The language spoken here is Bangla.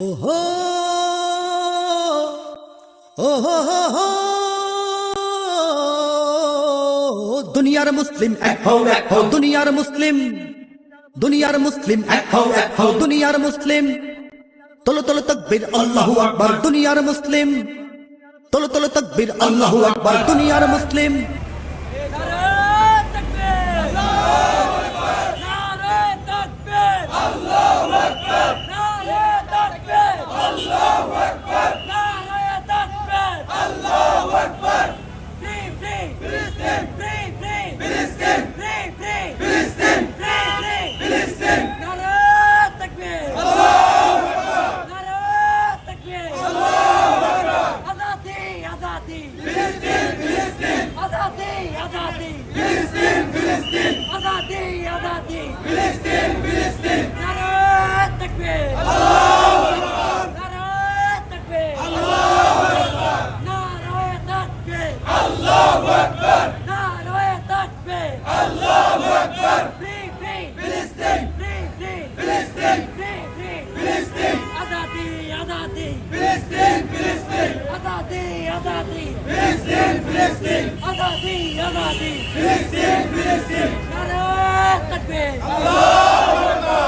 ওহো ওহো দুনিয়ার মুসলিম দুনিয়ার মুসলিম দুনিয়ার মুসলিম দুনিয়ার মুসলিম, তোলো তোলো, তকবীর, আল্লাহু আকবার। দুনিয়ার মুসলিম, তোলো তোলো, তকবীর, আল্লাহু আকবার। দুনিয়ার মুসলিম নারে তাকবীর নারে তাকবীর আল্লাহু আকবার নারে তাকবীর আল্লাহু আকবার নারে তাকবীর আল্লাহু আকবার ফ্রি ফ্রি ফিলিস্তিন ফ্রি ফ্রি ফিলিস্তিন ফ্রি ফ্রি ফিলিস্তিন ফ্রি ফ্রি ফিলিস্তিন নারে তাকবীর আল্লাহু আকবার নারে তাকবীর আল্লাহু আকবার আজাদি আজাদি। ফিলিস্তিন ফিলিস্তিন আজাদি আজাদি। ফিলিস্তিন ফিলিস্তিন আজাদি আজাদি। ফিলিস্তিন ফিলিস্তিন নারায়ণ থাকবে। আল্লাহু আকবার নারায়ণ থাকবে। আল্লাহু আকবার নারায়ণ থাকবে। আল্লাহু আকবার নারায়ণ থাকবে। আল্লাহু আকবার ফ্রি ফ্রি। ফিলিস্তিন ফ্রি ফ্রি। ফিলিস্তিন ফ্রি ফ্রি। ফিলিস্তিন আজাদি আজাদি। ফিলিস্তিন आजादी आजादी फिलिस्तीन फिलिस्तीन आजादी